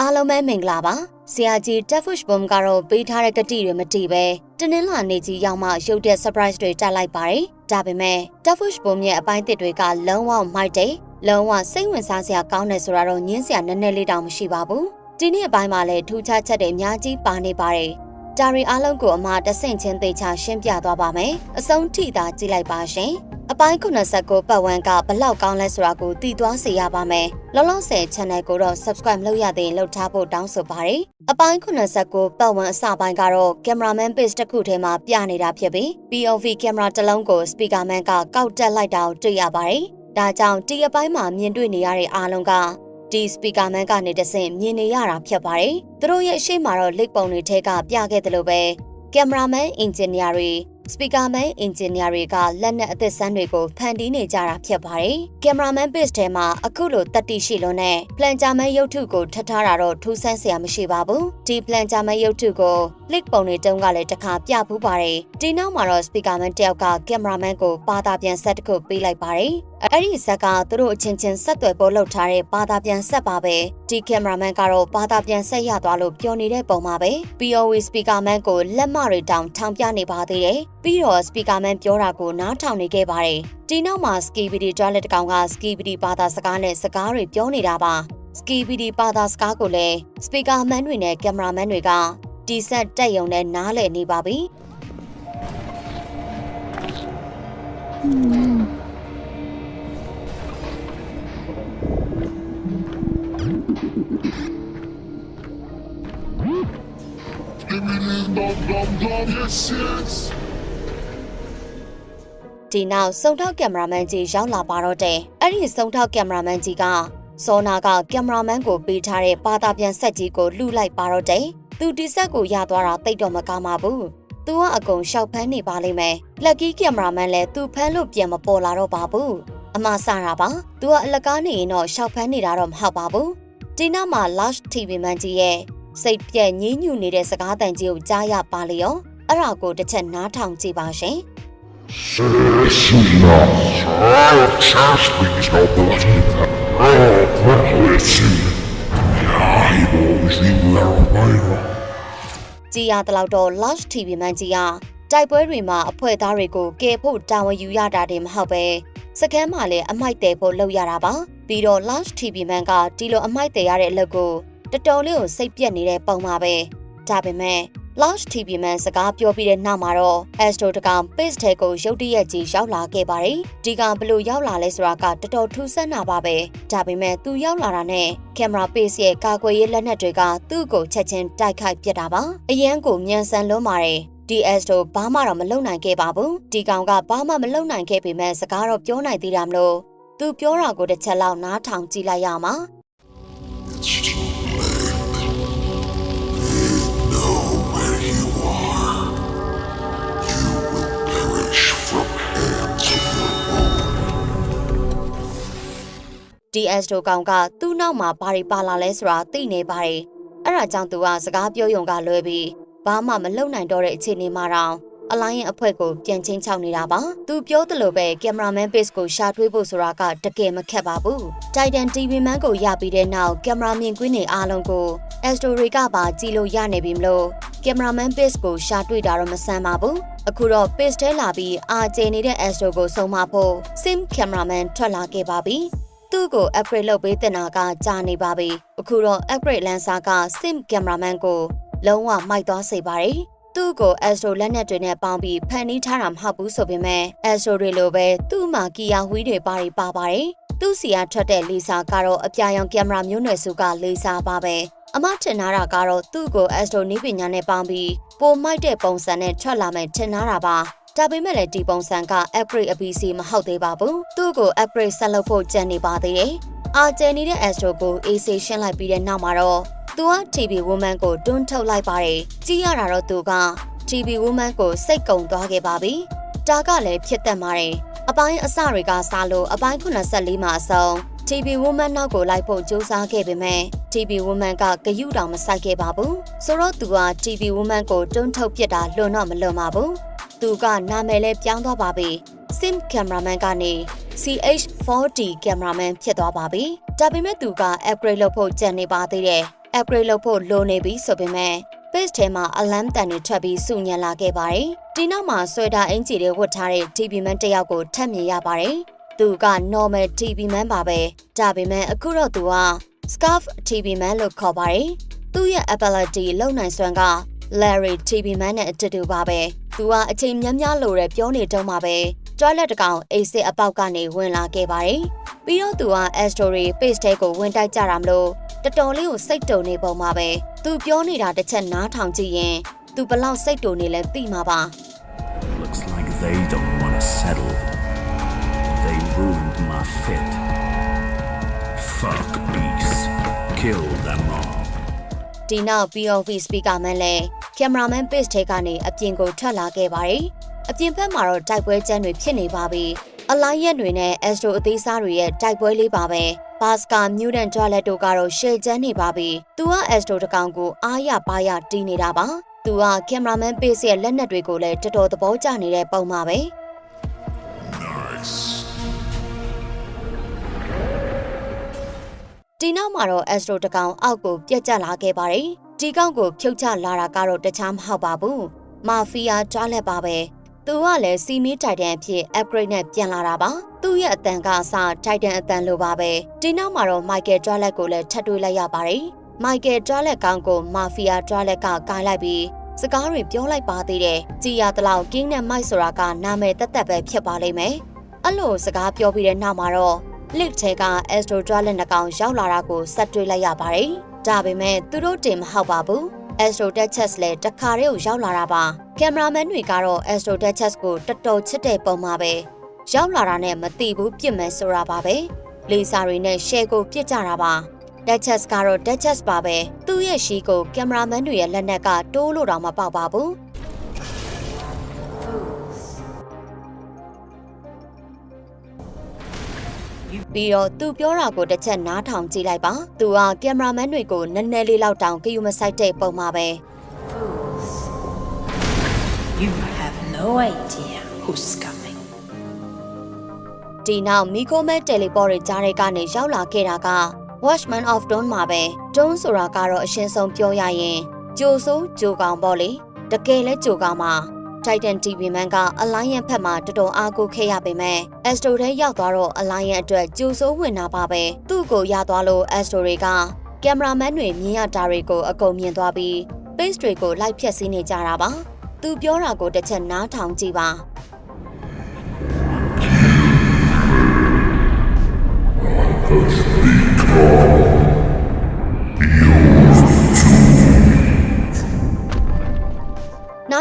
အားလုံးပဲမင်္ဂလာပါဆရာကြီး Defush Bomb ကတော့ပေးထားတဲ့ကတိတွေမတည်ပဲတနင်္လာနေ့ကြီးရောက်မှရုပ်တဲ့ surprise တွေတက်လိုက်ပါတယ်ဒါပေမဲ့ Defush Bomb ရဲ့အပိုင်းသစ်တွေကလုံးဝမိုက်တယ်လုံးဝစိတ်ဝင်စားစရာကောင်းတယ်ဆိုတာတော့ညင်းစရာနည်းနည်းလေးတောင်မရှိပါဘူးဒီနေ့အပိုင်းမှာလည်းထူးခြားချက်တွေအများကြီးပါနေပါတယ်ဒါရီအားလုံးကိုအမတဆင့်ချင်းသေချာရှင်းပြသွားပါမယ်အဆုံးထိသာကြည့်လိုက်ပါရှင် အပိုင်း89ပတ်ဝန်းကဘလောက်ကောင်းလဲဆိုတာကိုသိသွားစေရပါမယ်။လောလောဆယ် channel ကိုတော့ subscribe လုပ်ရသေးရင်လုပ်ထားဖို့တောင်းဆိုပါရစေ။အပိုင်း89ပတ်ဝန်းအစပိုင်းကတော့ cameraman base တစ်ခုထဲမှာပြနေတာဖြစ်ပြီး POV camera တစ်လုံးကို speaker man ကကောက်တက်လိုက်တာကိုတွေ့ရပါတယ်။ဒါကြောင့်ဒီအပိုင်းမှာမြင်တွေ့နေရတဲ့အားလုံးကဒီ speaker man ကနေတဆင့်မြင်နေရတာဖြစ်ပါတယ်။သူတို့ရဲ့အရှိမတော့ link ပုံတွေထဲကပြခဲ့တယ်လို့ပဲ cameraman engineer တွေ speakerman engineer တွေကလက်နက်အသစ်ဆန်းတွေကိုဖန်တီးနေကြတာဖြစ်ပါတယ်။ cameraman base ထဲမှာအခုလိုတက်တိရှိလို့နဲ့ plancherman ရုပ်ထုကိုထပ်ထားတာတော့ထူးဆန်းစရာမရှိပါဘူး။ဒီ plancherman ရုပ်ထုကို link ပုံတွေတုန်းကလည်းတစ်ခါပြဖူးပါတယ်။ဒီနောက်မှာတော့ speakerman တယောက်က cameraman ကိုပါတာပြန်ဆက်တစ်ခုပေးလိုက်ပါတယ်။အဲ့ဒီဇက်ကသူတို့အချင်းချင်းဆက်သွယ်ဖို့လုပ်ထားတဲ့ပါတာပြန်ဆက်ပါပဲ။ဒီ cameraman ကတော့ပါတာပြန်ဆက်ရသွားလို့ပြောနေတဲ့ပုံမှာပဲ POV speakerman ကိုလက်မတွေတောင်ထောင်ပြနေပါသေးတယ်။ ပြီးတော့ speakerman ပြောတာကိုနားထောင်နေခဲ့ပါတယ်။ဒီနောက်မှာ skibidi toilet တကောင်က skibidi ဘာသာစကားနဲ့စကားတွေပြောနေတာပါ။ skibidi ဘာသာစကားကိုလည်း speakerman တွေနဲ့ cameraman တွေကဒီဆက်တက်ယုံနဲ့နားလည်နေပါပြီ။ Give me this dum dum dum, yes yes. ဒီနောက်စုံထောက်ကင်မရာမန်ကြီးရောက်လာပါတော့တယ်။အဲ့ဒီစုံထောက်ကင်မရာမန်ကြီးကစောနာကကင်မရာမန်ကိုပေးထားတဲ့ပါတာပြန်ဆက်ကြီးကိုလှူလိုက်ပါတော့တယ်။သူဒီဆက်ကိုရသွားတာတိတ်တော့မကောင်းပါဘူး။ "तू ကအကုန်ရှောက်ဖမ်းနေပါလိမ့်မယ်။လက်ကီးကင်မရာမန်လည်းသူ့ဖမ်းလို့ပြန်မပေါ်လာတော့ပါဘူး။အမဆတာပါ။ "तू ကအလကားနေရင်တော့ရှောက်ဖမ်းနေတာတော့မဟုတ်ပါဘူး။ဒီနောက်မှာ Lush TV မန်ကြီးရဲ့စိတ်ပြက်ညှင်းညူနေတဲ့စကားတန်ကြီးကိုကြားရပါလေရော။အဲ့ဒါကိုတစ်ချက်နားထောင်ကြည့်ပါရှင်။ ကြည်ရတလောက်တော့ Lush TV မန်ကြီးကတိုက်ပွဲတွေမှာအဖွဲ့သားတွေကိုကယ်ဖို့တာဝန်ယူရတာတင်မဟုတ်ပဲစကမ်းမှာလည်းအမိုက်တဲဖို့လုပ်ရတာပါပြီးတော့ Lush TV မန်ကဒီလိုအမိုက်တဲရတဲ့အလုပ်ကိုတော်တော်လေးကိုစိတ်ပြက်နေတဲ့ပုံပါပဲဒါပေမဲ့ Lush TV မန်စကားပြောပြီးတဲ့နောက်မှာတော့ Astro တကောင် page ထဲကိုရုတ်တရက်ကြီးရောက်လာခဲ့ပါတယ်ဒီကောင်ဘလို့ရောက်လာလဲဆိုတာကတော်တော်ထူးဆန်းတာပါပဲဒါပေမဲ့သူရောက်လာတာနဲ့ camera base ရဲ့ကာကွယ်ရေးလက်နက်တွေကသူ့ကိုချက်ချင်းတိုက်ခိုက်ပြစ်တာပါအရန်ကိုမြန်ဆန်လွန်းပါတယ် DS တို့ဘာမှတော့မလုပ်နိုင်ခဲ့ပါဘူးဒီကောင်ကဘာမှမလုပ်နိုင်ခဲ့ပေမဲ့စကားတော့ပြောနိုင်သေးတာမလို့သူပြောတာကိုတစ်ချက်လောက်နားထောင်ကြည့်လိုက်ရအော DS တို့ကောင်ကသူ့နောက်မှာဘာတွေပါလာလဲဆိုတာသိနေပါတယ်အဲ့ဒါကြောင့်သူကစကားပြောရုံကလွဲပြီးဘာမှမလုပ်နိုင်တော့တဲ့အခြေအနေမှာတောင်အလိုင်းရဲ့အဖွဲ့ကိုပြန်ချင်းချောက်နေတာပါ။သူပြောသလိုပဲကင်မရာမန် base ကိုရှာထွေးဖို့ဆိုတာကတကယ်မခက်ပါဘူး။ Titan TV man ကိုရပြီးတဲ့နောက်ကင်မရာမြင်ကွင်းတွေအားလုံးကို Astro တွေကပါကြည့်လို့ရနေပြီမလို့ကင်မရာမန် base ကိုရှာတွေ့တာတော့မဆန်းပါဘူး။အခုတော့ base ထဲလာပြီးအာကျဲနေတဲ့ Astro ကိုစုံမဖို့ Sim cameraman ထွက်လာခဲ့ပါပြီ။ သူ့ကို upgrade လုပ်ပေးတင်တာကကြာနေပါပြီ။အခုတော့ upgrade လန်စာက sim cameraman ကိုလုံးဝမိုက်သွားစေပါတယ်။သူ့ကို Astro လက်နက်တွေနဲ့ပေါင်းပြီးဖန်တီးထားတာမဟုတ်ဘူးဆိုပေမဲ့ Astro တွေလိုပဲသူ့မှာကီယာဝီးတွေပါရီပါပါတယ်။သူ့စီကထွက်တဲ့လေစာကတော့အပြာရောင်ကင်မရာမျိုးနွယ်စုကလေစာပါပဲ။အမထင်ထားတာကတော့သူ့ကို Astro နည်းပညာနဲ့ပေါင်းပြီးပိုမိုက်တဲ့ပုံစံနဲ့ထွက်လာမယ်ထင်ထားတာပါ။ ဒါပေမဲ့လည်းဒီပုံစံက upgrade အပီစီမဟုတ်သေးပါဘူး။သူ့ကို upgrade ဆက်လုပ်ဖို့ကြံနေပါသေးတယ်။အာကျယ်နေတဲ့ Astro ကို AC ရှင်းလိုက်ပြီးတဲ့နောက်မှာတော့သူက TV Woman ကိုတွန်းထုတ်လိုက်ပါတယ်။ကြည့်ရတာတော့သူက TV Woman ကိုစိတ်ကုံသွားခဲ့ပါပြီ။ဒါကလည်းဖြစ်တတ်ပါတယ်။အပိုင်းအစတွေကစားလို့အပိုင်း84မှာအဆုံး TV Woman နောက်ကိုလိုက်ဖို့စူးစမ်းခဲ့ပေမဲ့ TV Woman ကဂယုတောင်မဆိုင်ခဲ့ပါဘူး။ဆိုတော့သူက TV Woman ကိုတွန်းထုတ်ပစ်တာလွန်တော့မလွန်ပါဘူး။ သူကနာမည်လဲပြောင်းသွားပါပြီ။ Sim Cameraman ကနေ CH4D Cameraman ဖြစ်သွားပါပြီ။ဒါပေမဲ့သူက upgrade လုပ်ဖို့ကြံနေပါသေးတယ်။ upgrade လုပ်ဖို့လိုနေပြီဆိုပေမဲ့ page ထဲမှာ alarm တန်တွေထွက်ပြီးစုညံလာခဲ့ပါတယ်ဒီနောက်မှာဆွဲတာအင်ဂျီတွေဝတ်ထားတဲ့ TV man တစ်ယောက်ကိုထပ်မြင်ရပါတယ်သူက normal TV man ပါပဲဒါပေမဲ့အခုတော့သူက scarf TV man လို့ခေါ်ပါတယ်သူ့ရဲ့ ability လုံနိုင်စွမ်းက Larry TV man နဲ့အတူတူပါပဲသူကအချိန်များများလိုတဲ့ပြောနေတော့မှပဲ toilet တကောင်အိတ်စစ်အပေါက်ကနေဝင်လာခဲ့ပါတယ်ပြီးတော့သူက Astory page ထဲကိုဝင်တိုက်ကြတာမလို့တော်တော်လေးကိုစိတ်တုန်နေပုံမှာပဲသူပြောနေတာတစ်ချက်နားထောင်ကြည့်ရင်သူဘလောက်စိတ်တုန်နေလဲသိမှာပါ Looks like they don't want to settle. They ruined my fit. Fuck beasts. Kill them all. ဒီနောက် POV speaker မန်လည်း cameraman page ထဲကနေအပြင်ကိုထွက်လာခဲ့ပါတယ်။အပြင်ဘက်မှာတော့တိုက်ပွဲကျန်းတွေဖြစ်နေပါပြီ။ Alliance တွေနဲ့ Astro အသေးစားတွေရဲ့တိုက်ပွဲလေးပါပဲ။ Baska Mutant Toilet တို့ကတော့ share ကျန်းနေပါပြီ။ तू က Astro တကောင်ကိုအားရပါရတီးနေတာပါ။ तू က cameraman page ရဲ့လက်နက်တွေကိုလည်းတော်တော်သဘောကျနေတဲ့ပုံပါပဲ။ Nice. ဒီနောက်မှာတော့ Astro တကောင်အောက်ကိုပြက်ကျလာခဲ့ပါတယ်။ ဒီကောင်ကိုဖြုတ်ချလာတာကတော့တခြားမဟုတ်ပါဘူး။မာဖီးယားကြားလက်ပါပဲ။သူကလည်းစီမီတိုင်တန်အဖြစ် upgrade နဲ့ပြန်လာတာပါ။သူ့ရဲ့အတန်ကအစတိုင်တန်အတန်လိုပါပဲ။ဒီနောက်မှာတော့ Michael ကြားလက်ကိုလည်းထပ်တွေ့လိုက်ရပါတယ်။ Michael ကြားလက်ကောင်ကိုမာဖီးယားကြားလက်ကကိုင်းလိုက်ပြီးစကားတွေပြောလိုက်ပါသေးတယ်။ကြည်ရတလောက် King နဲ့ Mike ဆိုတာကနာမည်တက်တက်ပဲဖြစ်ပါလိမ့်မယ်။အဲ့လိုစကားပြောပြီးတဲ့နောက်မှာတော့ Lick ထဲက Astro Dragon နှကောင်ရောက်လာတာကိုဆက်တွေ့လိုက်ရပါတယ်။ ဒါပေမဲ့သူတို့တင်မဟုတ်ပါဘူး။ Astro Duchess လည်းတခါတည်းကိုရောက်လာတာပါ။ Cameraman တွေကတော့ Astro Duchess ကိုတော်တော်ချစ်တဲ့ပုံမှာပဲ။ရောက်လာတာနဲ့မတိဘူးပြစ်မယ်ဆိုတာပါပဲ။လေစာတွေနဲ့ share ကိုပြစ်ကြတာပါ။ Duchess ကတော့ Duchess ပါပဲ။သူ့ရဲ့ရှီကို Cameraman တွေရဲ့လက်နက်ကတိုးလို့တော့မပေါက်ပါဘူး။ ပြီးတော့သူပြောတာကိုတစ်ချက်နားထောင်ကြည့်လိုက်ပါသူကကင်မရာမန်တွေကိုနည်းနည်းလေးလောက်တောင်ကြည့်ယူမဆိုင်တဲ့ပုံမှာပဲ You have no idea who's coming. ဒီနောက်မီကိုမဲတယ်လီပေါ်တွေကြားတဲ့ကနေရောက်လာခဲ့တာက Watchman of Dawn မှာပဲ Dawn ဆိုတာကတော့အရှင်းဆုံးပြောရရင်ဂျိုဆိုးဂျိုကောင်ပေါ့လေတကယ်လဲဂျိုကောင်မှာ Titan TV Man က Alliance ဖက်မှာတော်တော်အားကိုးခဲ့ရပေမဲ့ Astro ထဲရောက်သွားတော့ Alliance အတွက်ဂျိုဆိုးဝင်တာပါပဲသူ့ကိုရသွားလို့ Astro တွေကကင်မရာမန်တွေမြင်ရတာတွေကိုအကုန်မြင်သွားပြီး Base တွေကိုလိုက်ဖြတ်စည်းနေကြတာပါသူပြောတာကိုတစ်ချက်နားထောင်ကြည့်ပါ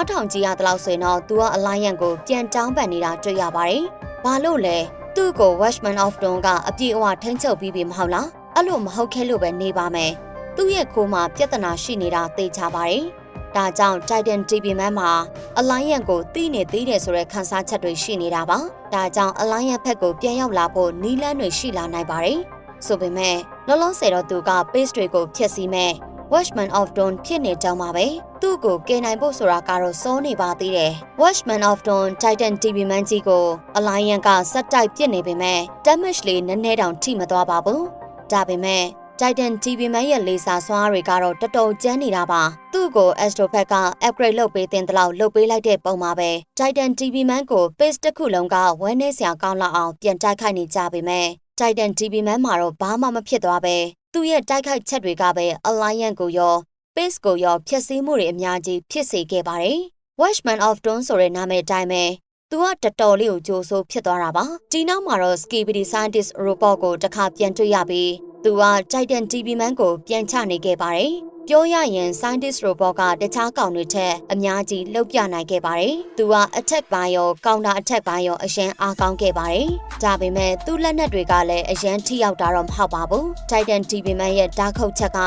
နားထောင်ကြည့်ရသလောက်ဆိုရင်တော့ तू က Alliance ကိုပြန်တောင်းပန်နေတာတွေ့ရပါတယ်။ဘာလို့လဲ။သူ့ကို Watchman of Dawn ကအပြည့်အဝထိန်းချုပ်ပြီးပြီမဟုတ်လား။အဲ့လိုမဟုတ်ခဲလို့ပဲနေပါမယ်။သူ့ရဲ့ခိုးမှာပြဿနာရှိနေတာသိချပါတယ်။ဒါကြောင့် Titan TV Man မှာ Alliance ကိုတီးနေသေးတယ်ဆိုတဲ့ခန်းစားချက်တွေရှိနေတာပါ။ဒါကြောင့် Alliance ဘက်ကိုပြန်ရောက်လာဖို့နီးလန်းတွေရှိလာနိုင်ပါတယ်။ဆိုပေမဲ့လောလောဆယ်တော့သူက page တွေကိုဖျက်ဆီးမဲ့ Watchman of Dawn ဖြစ်နေကြောင်းပါပဲ သူ့ကိုကယ်နိုင်ဖို့ဆိုတာကတော့စိုးနေပါသေးတယ် Watchman of Dawn Titan TV မန်းကြီးကို Alliance ကစက်တိုက်ပစ်နေပေမဲ့ damage လေးနည်းနည်းတောင်ထိမသွားပါဘူးဒါပေမဲ့ Titan TV မန်းရဲ့လေစာစွမ်းအားတွေကတော့တော်တော်ကျန်းနေတာပါသူ့ကို Astro Pack က upgrade လုပ်ပေးတဲ့တလောက်လုပ်ပေးလိုက်တဲ့ပုံမှာပဲ Titan TV မန်းကို page တစ်ခုလုံးကဝဲနေစရာကောင်းလောက်အောင်ပြန်တိုက်ခိုက်နေကြပေမဲ့ Titan TV မန်းမှာတော့ဘာမှမဖြစ်သွားပဲသူ့ရဲ့တိုက်ခိုက်ချက်တွေကပဲ Alliance ကိုရော Pace ကိုရောဖျက်ဆီးမှုတွေအများကြီးဖြစ်စေခဲ့ပါတယ်။ Watchman of Dawn ဆိုတဲ့နာမည်အတိုင်းပဲသူကတော်တော်လေးကိုကြိုးဆိုးဖြစ်သွားတာပါ။ဒီနောက်မှာတော့ Skibidi Scientist Robot ကိုတစ်ခါပြန်တွေ့ရပြီးသူက Titan TV Man ကိုပြန်ချနေခဲ့ပါတယ်။ပြောရရင် Scientist Robot ကတခြားကောင်တွေထက်အများကြီးလှုပ်ပြနိုင်ခဲ့ပါတယ်။သူက attack ပိုင်းရော counter attack ပိုင်းရောအရင်အားကောင်းခဲ့ပါတယ်။ဒါပေမဲ့သူ့လက်နက်တွေကလည်းအရင်ထိရောက်တာတော့မဟုတ်ပါဘူး။ Titan TV Man ရဲ့ဓာတ်ခုတ်ချက်က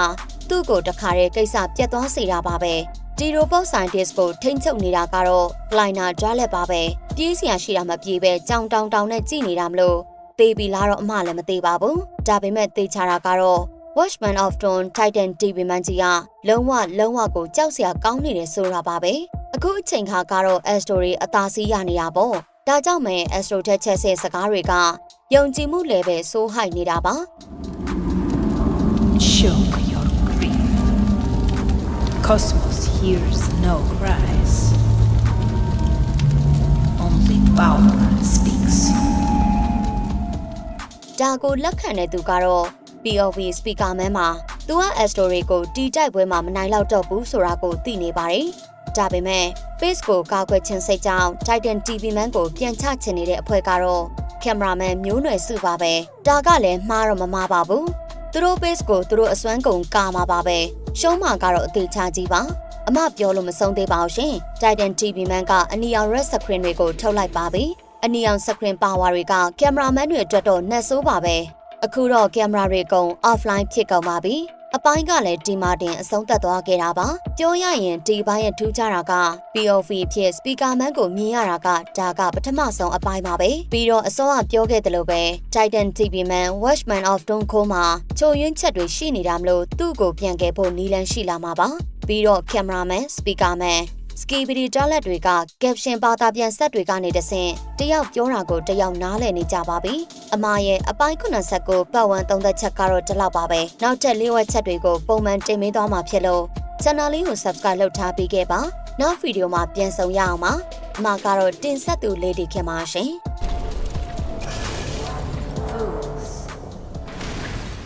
သူ့ကိုတခါတည်းကိစ္စပြတ်သွားစေတာပါပဲဒီ robot scientist ကိုထိမ့်ချုပ်နေတာကတော့ Liner ဂျာလက်ပါပဲပြေးစရာရှိတာမပြေးပဲကြောင်တောင်တောင်နဲ့ကြည်နေတာမလို့သေးပြီလားတော့အမှလည်းမသေးပါဘူးဒါပေမဲ့သေချာတာကတော့ Watchman of Dawn Titan TV မန်ကြီးကလုံးဝလုံးဝကိုကြောက်စရာကောင်းနေတယ်ဆိုတာပါပဲအခုအချိန်ခါကတော့ Astro တွေအသာစီးရနေတာပေါ့ဒါကြောင့်မဲ Astro ထက်ချက်ဆဲစကားတွေကယုံကြည်မှုလည်းပဲစိုးဟိုက်နေတာပါ Choke your grief. Cosmos hears no cries. Only power speaks. ဒါကိုလက်ခံတဲ့သူကတော့ POV speaker man မှာသူက Astro တွေကိုတီတိုက်ပွဲမှာမနိုင်တော့တော့ဘူးဆိုတာကိုသိနေပါတယ်။ဒါပေမဲ့ Pace ကိုကာကွယ်ခြင်းစိတ်ကြောင့် Titan TV man ကိုပြန်ချချင်နေတဲ့အဖွဲ့ကတော့ cameraman မျိုးနွယ်စုပါပဲ။ဒါကလည်းမှားတော့မမှားပါဘူး။ သူတို့ Pace ကိုသူတို့အစွမ်းကုန်ကာမှာပါပဲ။ရှုံးမှာကတော့အသေးချကြီးပါ။အမပြောလို့မဆုံးသေးပါဘူးရှင်။ Titan TV man ကအနီရောင် red screen တွေကိုထုတ်လိုက်ပါပြီ။အနီရောင် screen power တွေကကင်မရာမန်တွေအတွက်တော့နှက်ဆိုးပါပဲအခုတော့ကင်မရာတွေကုန် offline ဖြစ်ကုန်ပါပြီ အပိုင်းကလည်းဒီမာတင်အဆုံးသတ်သွားခဲ့တာပါပြောရရင်ဒီပိုင်းရဲ့ထူးခြားတာက POV ဖြစ် speaker man ကိုမြင်ရတာကဒါကပထမဆုံးအပိုင်းပါပဲပြီးတော့အစောကပြောခဲ့တယ်လို့ပဲ Titan TV man Watchman of Donko မှာချိုယွင်းချက်တွေရှိနေတာမလို့သူ့ကိုပြန်ကယ်ဖို့နီးလန်းရှိလာမှာပါပြီးတော့ cameraman speaker man စကီပီဒီတာလက်တွေက caption ဘာသာပြန်ဆက်တွေကနေတဆင့်တယောက်ပြောတာကိုတယောက်နားလည်နေကြပါပြီ။အမရဲ့အပိုင်း90ကိုပတ်ဝန်းသုံးသက်ချက်ကတော့ဒီလောက်ပါပဲ။နောက်ထပ်လေးဝက်ချက်တွေကိုပုံမှန်တင်ပေးသွားမှာဖြစ်လို့ channel လေးကို subscribe လုပ်ထားပေးခဲ့ပါ။နောက်ဗီဒီယိုမှာပြန်ဆောင်ရအောင်ပါ။အမကတော့တင်ဆက်သူလေးဒီခင်ပါရှင်။